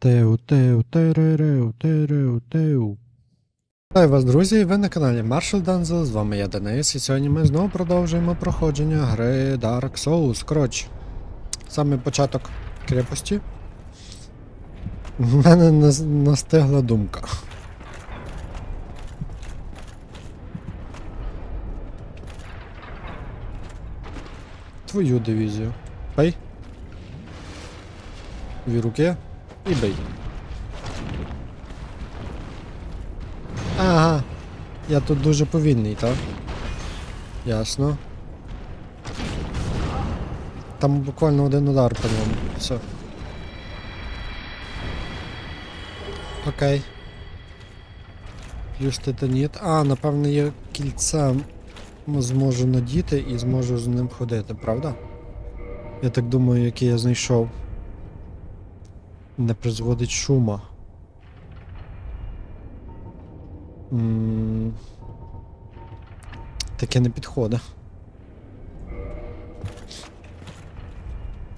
Теу, теу, теререу, тереу, теу. Вітаю вас, друзі! Ви на каналі Marshall Denzel, з вами я Денис, і сьогодні ми знову продовжуємо проходження гри Dark Souls. Коротше, саме початок крепості. В мене настигла думка. Твою дивізію. Бей. Дві руки і бей. Ага. Я тут дуже повільний, так? Ясно. Там буквально один удар по ньому. Все. Окей. Плюс титаніт. А, напевно, я кільце зможу надіти і зможу з ним ходити, правда? Я так думаю, який я знайшов. Не призводить шума. М, Таке не підходить.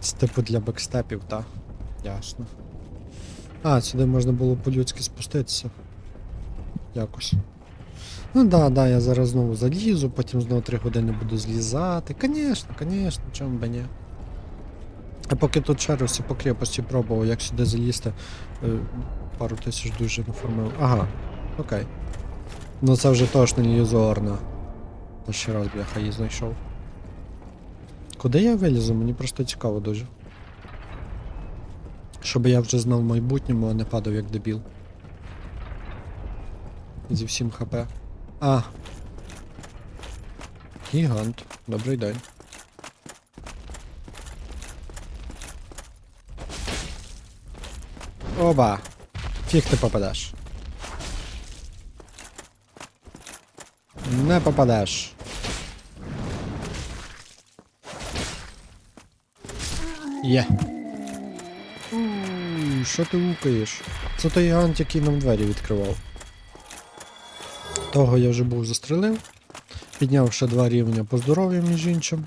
Це типу для бекстепів, так? Ясно. А, сюди можна було по-людськи спуститися. Якось. Ну да, да, я зараз знову залізу, потім знову 3 години буду злізати. Конечно, конечно, чому би ні. А поки тут раз по крепості пробував, як сюди залізти, е, пару тисяч дуже наформив. Ага, окей. Ну це вже точно не юзорна. Та ще раз, бляха, її знайшов. Куди я вилізу? Мені просто цікаво дуже. Щоб я вже знав в майбутньому, а не падав як дебіл. Зі всім хп. А. Гігант. Добрий день. Оба! Фіг ти попадеш. Не попадеш. Є. У, Що ти лукаєш? Це той гігант, який нам двері відкривав. Того я вже був застрелив. Підняв ще два рівня по здоров'ю, між іншим.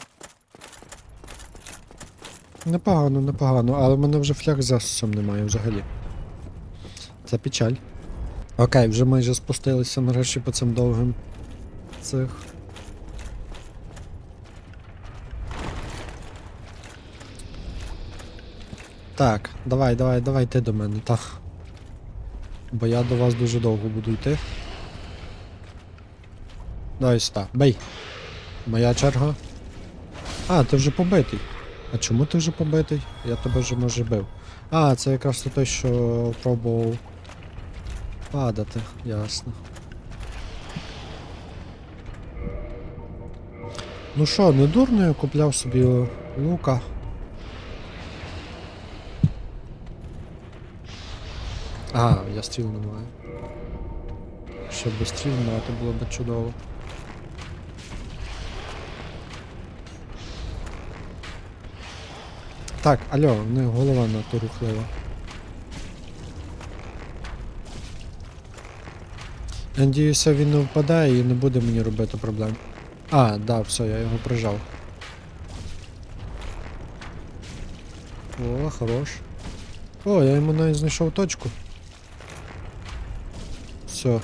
Непогано, непогано, але в мене вже фляг з засосом немає взагалі. Це печаль. Окей, вже майже спустилися нарешті по цим довгим цих. Так, давай, давай, давай ти до мене, так. Бо я до вас дуже довго буду йти. Давай сюди, бей. Моя черга. А, ти вже побитий. А чому ти вже побитий? Я тебе вже може бив. А, це якраз той, що пробував падати, ясно. Ну що, не дурно я купляв собі лука. А, я стріл не маю. Щоб би стріл мати було б чудово. Так, алло, не голова надто рухлива. Надіюся, він не впаде і не буде мені робити проблем. А, да, все, я його прижав. О, хорош. О, я йому навіть знайшов точку. Все.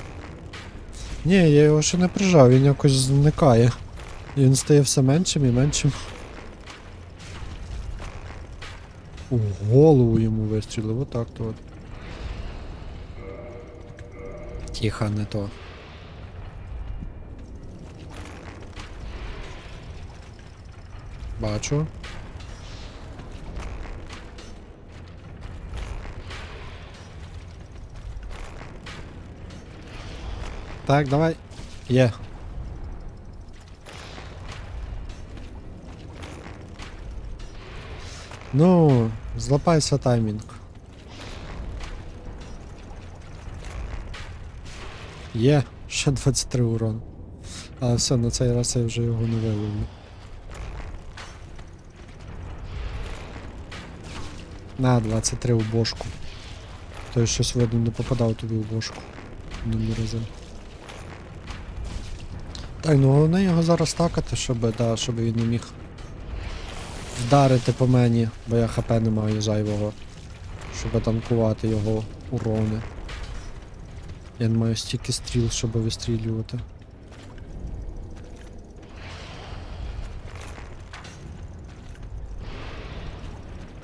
Ні, я його ще не прижав, він якось зникає. Він стає все меншим і меншим. У голову йому вистрілив, отак то от. Тихо, не то. Бачу. Так, давай. Є. Ну, злапайся таймінг. Є, ще 23 урон. Але все, на цей раз я вже його не виловлю. На, 23 у бошку. Той щось видно не попадав тобі у бошку. Одним разом. Так, ну головне його зараз такати, щоб, да, щоб він не міг вдарити по мені, бо я хп не маю зайвого. щоб танкувати його урони. Я не маю стільки стріл, щоб вистрілювати.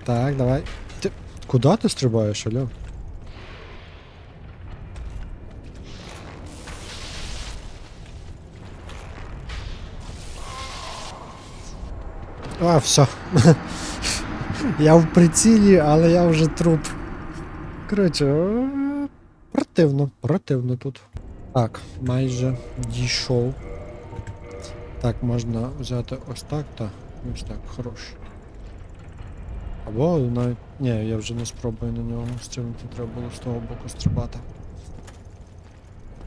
Так, давай. Ти. Куди ти стрибаєш, алло? А, все. я в прицілі, але я вже труп. Коротше, противно, противно тут. Так, майже дійшов. Так, можна взяти ось так, та ось так, хорош. Або навіть. Ні, я вже не спробую на нього стрибнути, треба було з того боку стрибати.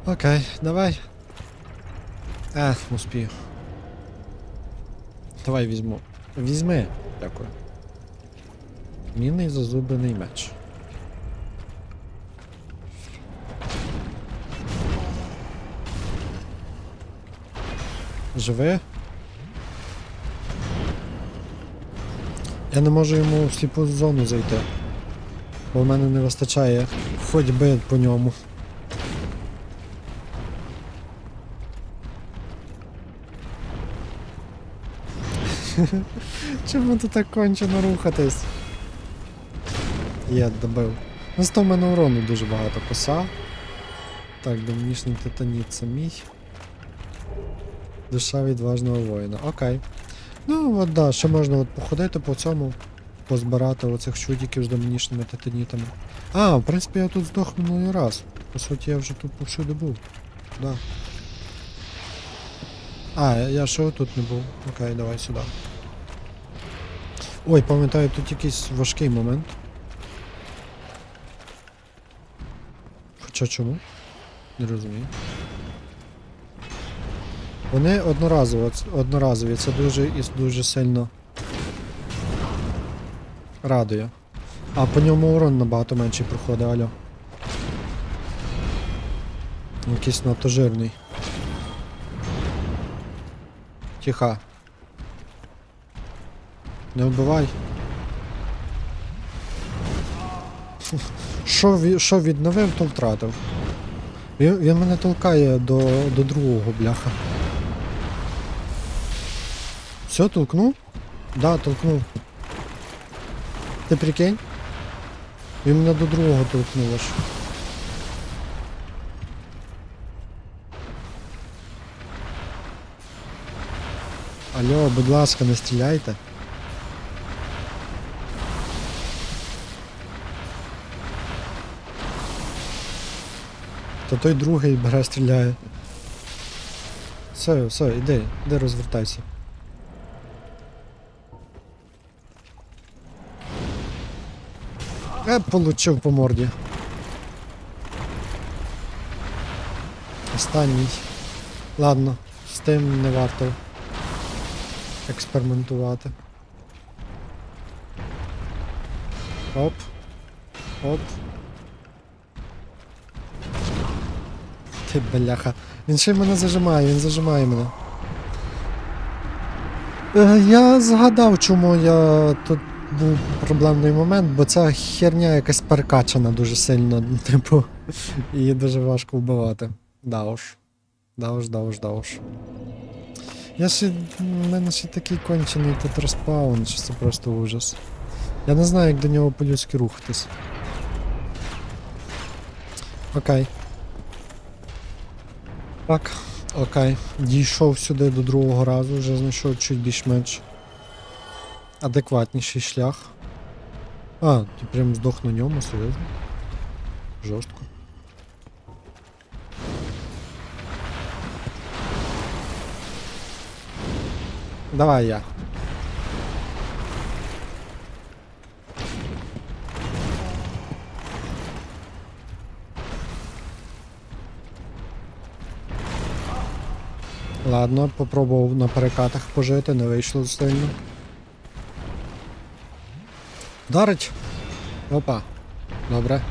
Окей, давай. Ех, не успію. Давай візьму. Візьми. Дякую. Мінний зазубрений меч. Живе? Я не можу йому в сліпу зону зайти. Бо в мене не вистачає ходьби по ньому. Чому ти так кончено рухатись? Є, добив. Ну, з в мене урону дуже багато коса. Так, домнішній титаніт це мій. Душа відважного воїна. Окей. Ну, от да, ще можна от походити по цьому, позбирати оцих чудиків з домінічними титанітами. А, в принципі, я тут здох минулий раз. По суті, я вже тут повсюди був. Да. А, я ще тут не був. Окей, давай сюди. Ой, пам'ятаю, тут якийсь важкий момент. Хоча чому? Не розумію. Вони одноразово, одноразові, це дуже і дуже сильно радує. А по ньому урон набагато менший проходить, алло. Якийсь надто жирний. Тихо. Не вбивай. Що, що відновив, то втратив. Він, він мене толкає до, до другого бляха. Все, толкнув? Да, толкнув. Ти прикинь? Він мене до другого толкнув аж. Алло, будь ласка, не стріляйте. То той другий бере стріляє. Все, все, іди, іди розвертайся. Е, получив по морді. Останній. Ладно, з тим не варто експериментувати. Оп. Оп. Ти бляха. Він ще мене зажимає, він зажимає мене. Е, Я згадав, чому я тут був проблемний момент, бо ця херня якась перекачана дуже сильно, типу, її дуже важко вбивати. Да уж. Да уж, да уж, да уж. Я ще. У мене ще такий кончений тут розпаун, що це просто ужас. Я не знаю, як до нього по-людськи рухатись. Окей. Так, окей. Дійшов сюди до другого разу, вже знайшов чуть більш-менш адекватніший шлях. А, ти прям здох на ньому, серйозно? Жорстко. Давай я. Ладно, попробував на перекатах пожити, не вийшло сильно. Вдарить. Опа. Добре.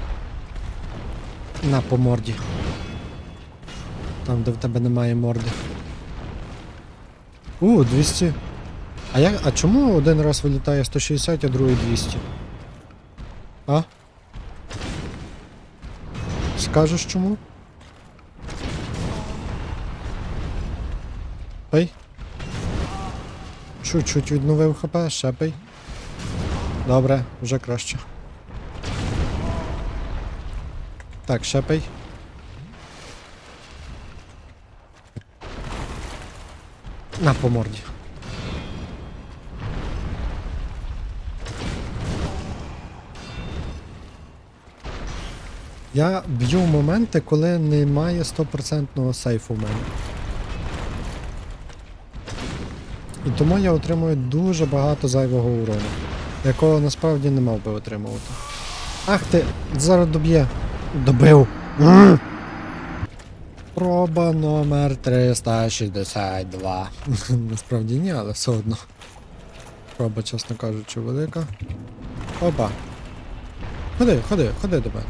На по морді. Там, де в тебе немає морди. У, 200. А як. А чому один раз вилітає 160, а другий 200? А? Скажеш чому? Пий. Чуть-чуть відновив хп, ще пий. Добре, вже краще. Так, ще пий. На по морді. Я б'ю моменти, коли немає 100% сейфу в мене. І тому я отримую дуже багато зайвого урону, якого насправді не мав би отримувати. Ах ти, зараз доб'є. Добив. Проба номер 362. Насправді ні, але все одно. Проба, чесно кажучи, велика. Опа. Ходи, ходи, ходи до мене.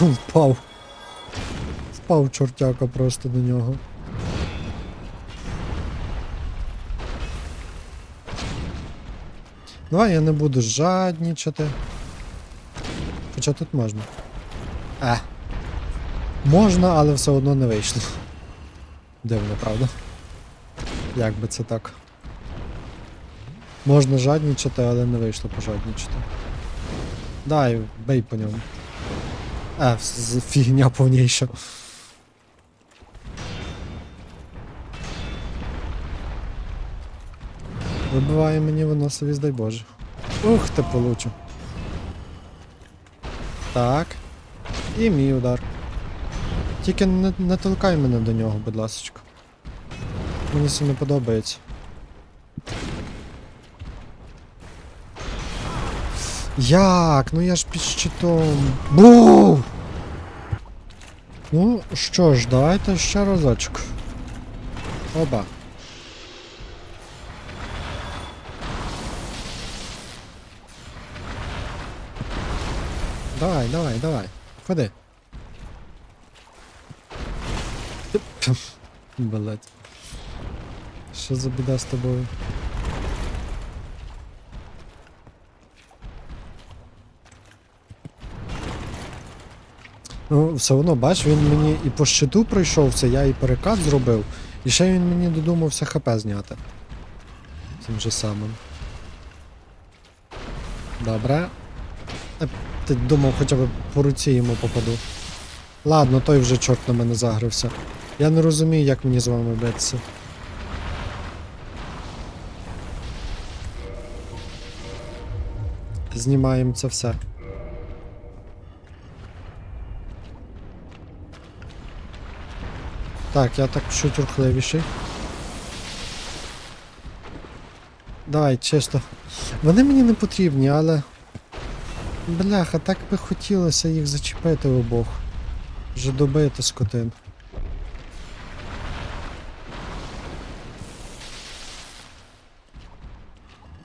Впав. Впав чортяка просто до нього. Давай я не буду жаднічати. Хоча тут можна. Е. Можна, але все одно не вийшло. Дивно, правда? Як би це так? Можна жаднічати, але не вийшло пожаднічати. Дай, бей по ньому. З- фігня повніша. Вибиває мені виносливість, дай Боже. Ух ти получу. Так. І мій удар. Тільки не, не толкай мене до нього, будь ласочка. Мені це не подобається. Як? Ну я ж під щитом. Бу! Ну що ж, давайте ще разочок. Оба. Давай, давай, давай. Ходи. Блять. Що за біда з тобою? Ну, все одно, бач, він мені і по щиту пройшовся, я і перекат зробив, і ще він мені додумався ХП зняти. Тим же самим. Добре. Ти думав, хоча б по руці йому попаду. Ладно, той вже чорт на мене загрився. Я не розумію, як мені з вами битися. Знімаємо це все. Так, я так чуть рухливіший. Давай, чисто. Вони мені не потрібні, але. Бляха, так би хотілося їх зачепити обох. Вже добити скотин.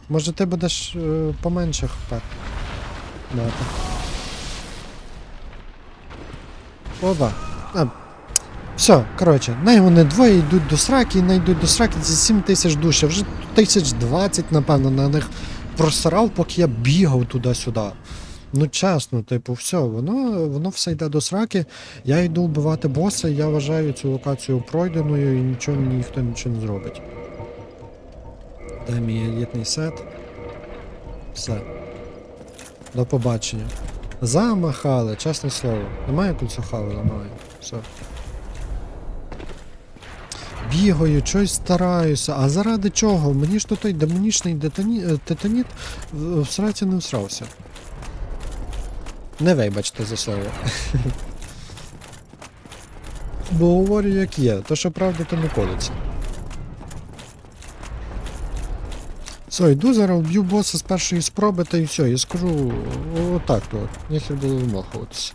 Може ти будеш е, поменше хп мати. Оба. А, все, коротше, най вони двоє йдуть до сраки, най йдуть до сраки за 7 тисяч душ. Я вже тисяч 20, напевно, на них просрав, поки я бігав туди-сюди. Ну чесно, типу, все, воно, воно все йде до сраки. Я йду вбивати боса, я вважаю цю локацію пройденою і нічого мені ніхто нічого не зробить. Дай мій елітний сет. Все. До побачення. Замахали, чесне слово. Немає кульцохали, ламаю. Все. Бігаю, щось стараюся. А заради чого? Мені ж то той демонічний детоні... е, титаніт в сраці не всрався. Не вибачте за слово. Бо говорю як є, то що правда, то не колиться. Все, йду зараз вб'ю боса з першої спроби та і все, я скажу отак то. Нехер було вмахуватися.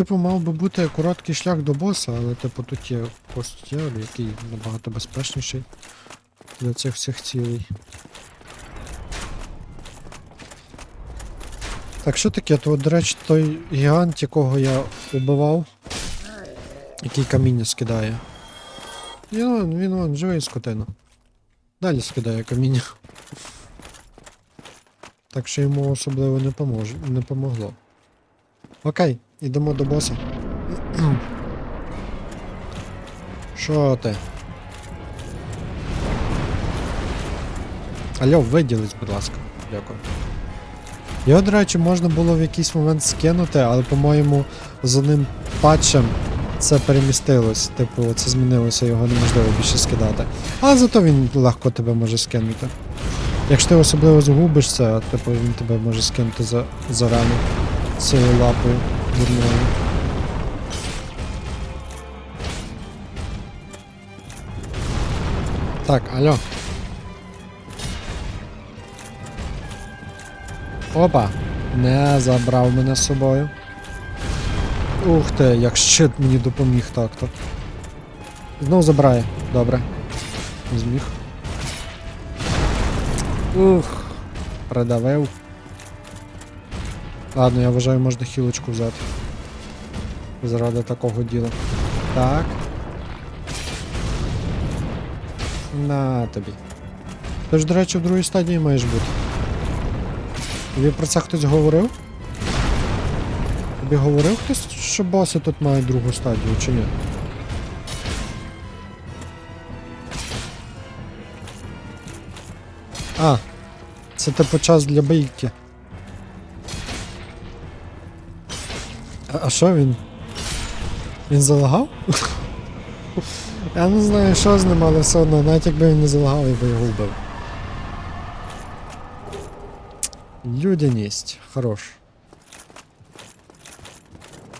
Типу мав би бути короткий шлях до боса, але типу тут є пост який набагато безпечніший для цих всіх цілей. Так, що таке? То, до речі, той гігант, якого я убивав, який каміння скидає. Він, він он, живий скотина. Далі скидає каміння. Так що йому особливо не, поможе, не помогло. Окей, ідемо до боса. Що ти? Алло, виділись, будь ласка. Дякую. Його, до речі, можна було в якийсь момент скинути, але, по-моєму, з одним патчем це перемістилось. Типу, це змінилося, його неможливо більше скидати. Але зато він легко тебе може скинути. Якщо ти особливо згубишся, типу він тебе може скинути за, за рану цією лапою дурною. Так, алло. Опа! Не забрав мене з собою. Ух ти, як щит мені допоміг так-то. Знов забирає. Добре. Зміг. Ух, придавив. Ладно, я вважаю, можна хілочку взяти. Заради такого діла. Так. На тобі. Ти ж, до речі, в другій стадії маєш бути. Тобі про це хтось говорив? Тобі говорив хтось, що боси тут мають другу стадію, чи ні? А, це типу час для бійки. А, що він? Він залагав? Я не знаю, що з ним, але все одно, навіть якби він не залагав, я би його вбив. Людяність. Хорош.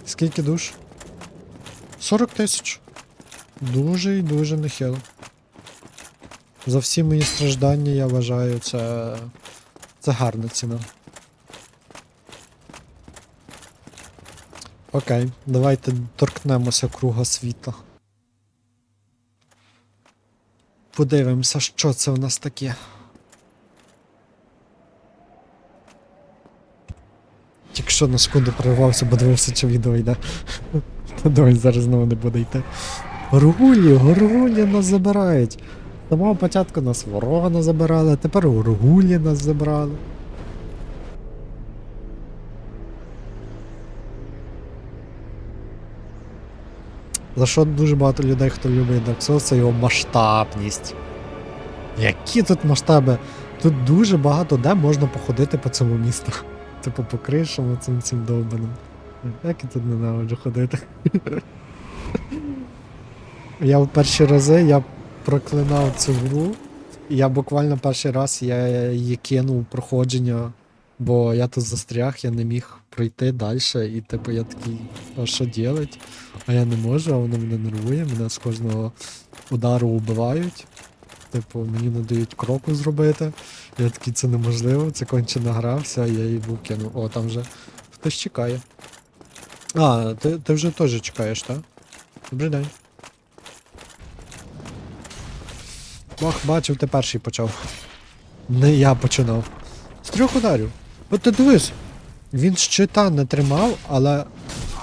Скільки душ? 40 тисяч. Дуже і дуже нехило. За всі мої страждання, я вважаю, це. Це гарна ціна. Окей, давайте торкнемося круга світла. Подивимося, що це в нас таке. Що на секунду перервався, бо дивився, чи відео йде. Давай зараз знову не буде йти. Горгулі, горгулі нас забирають. З самого початку нас ворона забирали, тепер горгулі нас забрали. За що дуже багато людей, хто любить Dark Souls, це його масштабність. Які тут масштаби? Тут дуже багато де можна походити по цьому місту. Типу по кришам цим цим довбаним. Як я тут ненавиджу ходити. я в перші рази я проклинав цю гру. І я буквально перший раз я її кинув проходження, бо я тут застряг, я не міг пройти далі. І типу я такий, а що делать? А я не можу, а воно мене нервує, мене з кожного удару вбивають. Типу, мені не дають кроку зробити. Я такий, це неможливо, це конче награвся, я її був кинув. О, там вже хтось чекає. А, ти, ти вже теж чекаєш, так? Добрий день. Бах, бачив, ти перший почав. Не я починав. З трьох ударів. От ти дивись, він щита не тримав, але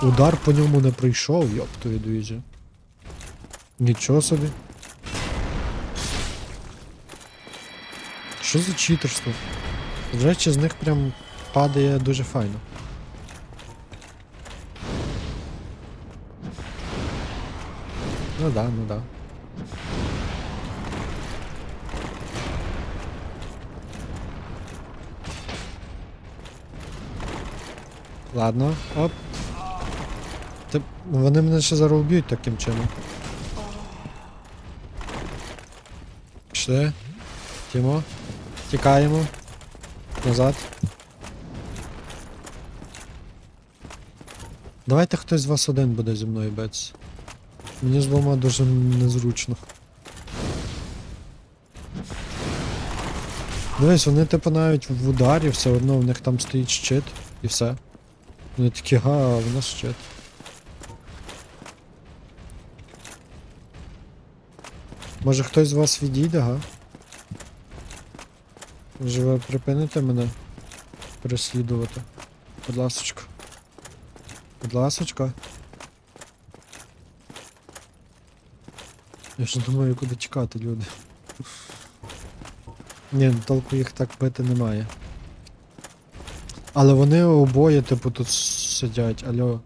удар по ньому не прийшов, йоп твою двіжі. Нічого собі. Що за читерство? До речі, з них прям падає дуже файно. Ну да, ну да. Ладно, оп. Ти... Вони мене ще зараз вб'ють таким чином. Пішли. Тімо. Тікаємо. Назад. Давайте хтось з вас один буде зі мною битися. Мені з двома дуже незручно. Дивись, вони типу навіть в ударі, все одно в них там стоїть щит і все. Вони такі, га, в нас щит. Може хтось з вас відійде, га? Може ви припините мене переслідувати? Будь ласочка. Будь ласочка. Я ж думаю, куди чекати, люди. Ні, ну толку їх так бити немає. Але вони обоє, типу, тут сидять, алло.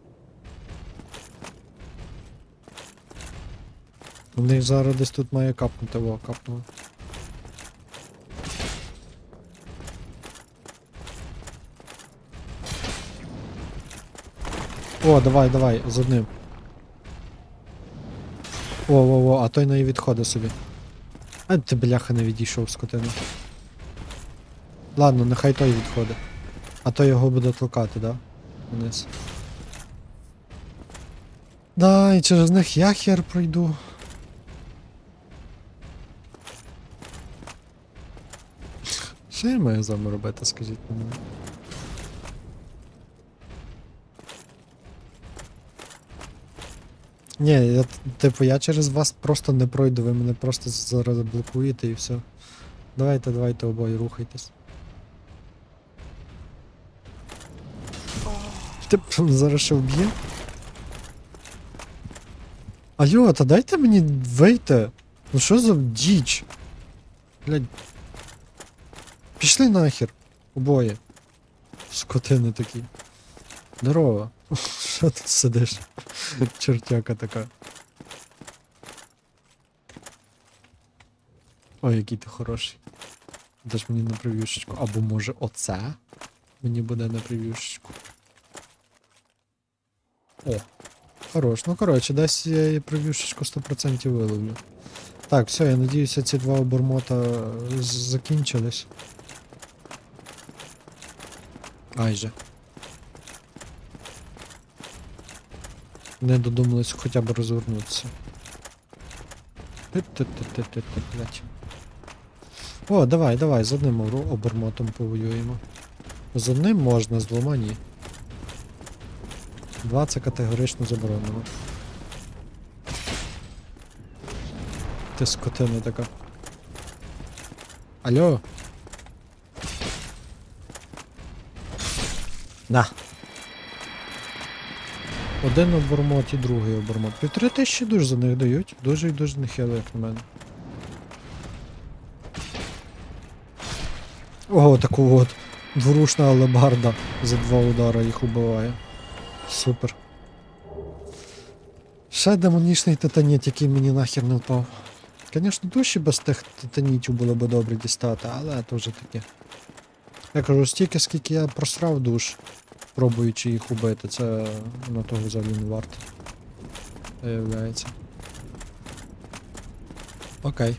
У них зараз десь тут має капнути, о, капнуло. О, давай, давай, з одним. О, о, о, а той не відходить собі. А ти бляха не відійшов скотина. Ладно, нехай той відходить. А то його буде толкати, да? Вниз. Да, і через них я хер пройду. Що я маю з вами робити, скажіть мені? Ні, я, типу, я через вас просто не пройду, ви мене просто зараз блокуєте і все. Давайте, давайте обоє рухайтесь. Ти зараз ще вб'є? Алло, та дайте мені вийти. Ну що за діч? Блядь. Пішли нахер. Обоє. Скотини такі. Здорово. Що тут сидиш? Чертяка така. Ой, який ти хороший. Даш мені на прев'юшечку. Або може оце? Мені буде на прев'юшечку. О. Хорош. Ну коротше, десь я прев'юшечку 100% виловлю. Так, все, я надіюся, ці два обормота закінчились. Айже. Не додумались хоча б розвернутися. О, давай, давай, з одним обермотом повоюємо. З одним можна, з двома ні. Два це категорично заборонено. Ти скотина така. Алло? На. Один обормот і другий обормот. Півтори тисячі душ за них дають. Дуже і дуже нехило, як на мене. Ого, таку от. Дворушна алебарда за два удара їх убиває. Супер. Ще демонічний титаніт, який мені нахер не впав. Звісно, душі без тих титанітів було б добре дістати, але то вже таке. Я кажу, стільки, скільки я просрав душ, пробуючи їх убити, це на того взагалі не варто. Виявляється. Окей.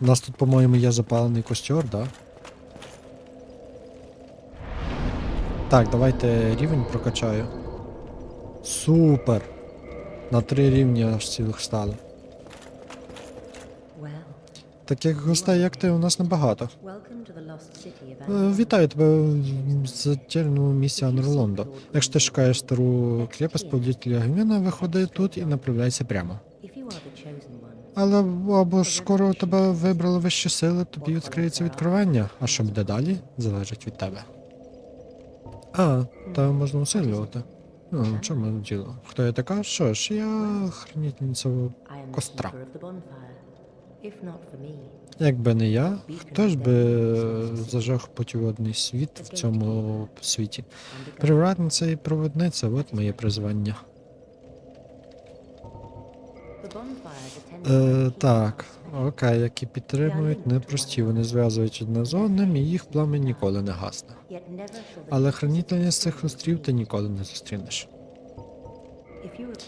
У нас тут, по-моєму, є запалений костер, да? Так, давайте рівень прокачаю. Супер! На три рівні аж цілих стало. Таких гостей, як ти, у нас небагато. Е. Вітаю тебе в затеряному місці Анерлондо. Якщо ти шукаєш стару крепость повелителя Гміна, виходи тут і направляйся прямо. Але або ж скоро тебе вибрали вищі сили, тобі відкриється відкривання. А що буде далі, залежить від тебе. А, та можна усилювати. Ну, чому діло? Хто я така? Що ж, я the Костра. Якби не я, хто ж би зажег путіводний світ в цьому світі? Привратниця і проводниця, от моє призвання. Е, так, окей, які підтримують непрості, вони зв'язують одне з одним, і їх пламень ніколи не гасне. Але хранительня з цих острів ти ніколи не зустрінеш.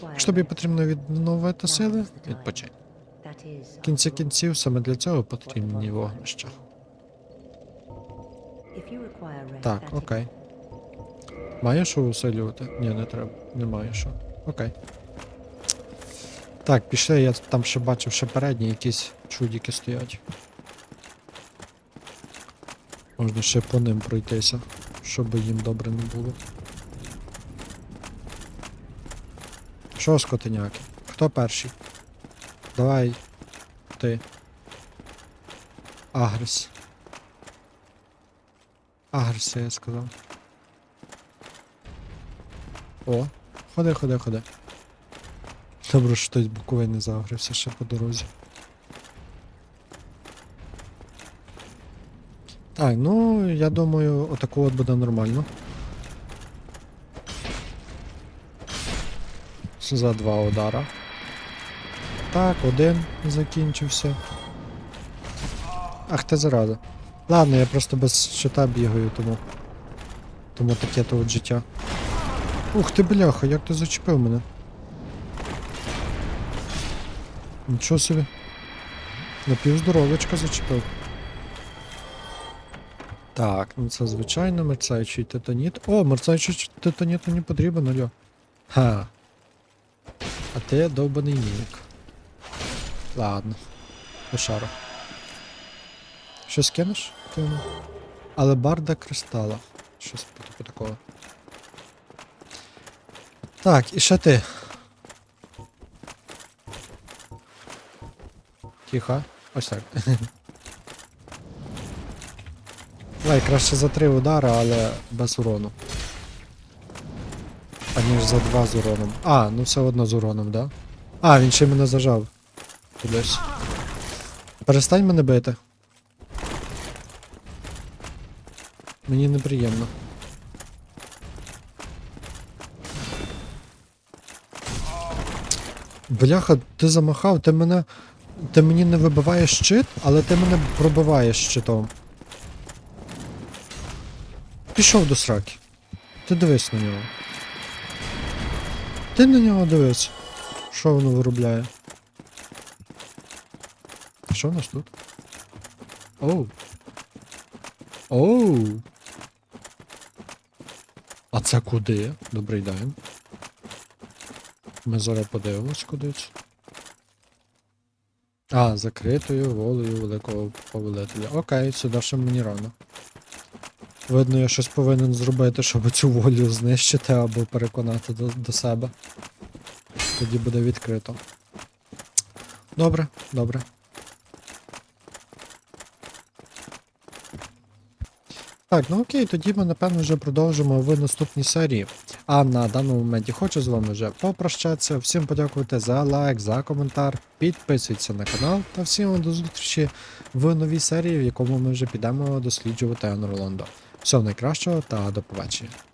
Якщо тобі потрібно відновити сили, відпочинь. В кінці кінців саме для цього потрібні вогнища. Так, окей. Має що усилювати? Ні, не треба. Немає що. Окей. Так, пішли, я там ще бачив, ще передні якісь чудики стоять. Можна ще по ним пройтися, щоб їм добре не було. Що, скотиняки? Хто перший? Давай. Ти. Агрес. Агресія, я сказав. О, ходи, ходи, ходи. Добре, що хтось боковий не загрився ще по дорозі. Так, ну, я думаю, отаку от буде нормально. За два удара. Так, один закінчився. Ах ти зараза. Ладно, я просто без щита бігаю, тому. Тому таке то от життя. Ух ти бляха, як ти зачепив мене? Нічого собі. Напівздоровечка зачепив. Так, ну це звичайно мерцаючий титаніт. О, мерцаючий титаніт мені потрібен, алло. Ха. А ти довбаний мімік. Ладно. Лошара. Щось кинеш? Кину. Але барда кристала. Щось по типу такого. Так, і ще ти. Тихо. Ось так. Давай, краще за три удари, але без урону. Аніж за два з уроном. А, ну все одно з уроном, да? А, він ще мене зажав. Кудись. Перестань мене бити. Мені неприємно. Бляха, ти замахав, ти мене. Ти мені не вибиваєш щит, але ти мене пробиваєш щитом. Пішов до сраки. Ти дивись на нього. Ти на нього дивись. Що воно виробляє? Що в нас тут? Оу. Оу. А це куди? Добрий день. Ми зараз подивимось кудись. А, закритою волею великого повелителя. Окей, сюди ще мені рано. Видно, я щось повинен зробити, щоб цю волю знищити або переконати до, до себе. Тоді буде відкрито. Добре, добре. Так, ну окей, тоді ми напевно вже продовжимо в наступній серії. А на даному моменті хочу з вами вже попрощатися. Всім подякувати за лайк, за коментар, підписуйтесь на канал та всім до зустрічі в новій серії, в якому ми вже підемо досліджувати Анроландо. Всього найкращого та до побачення.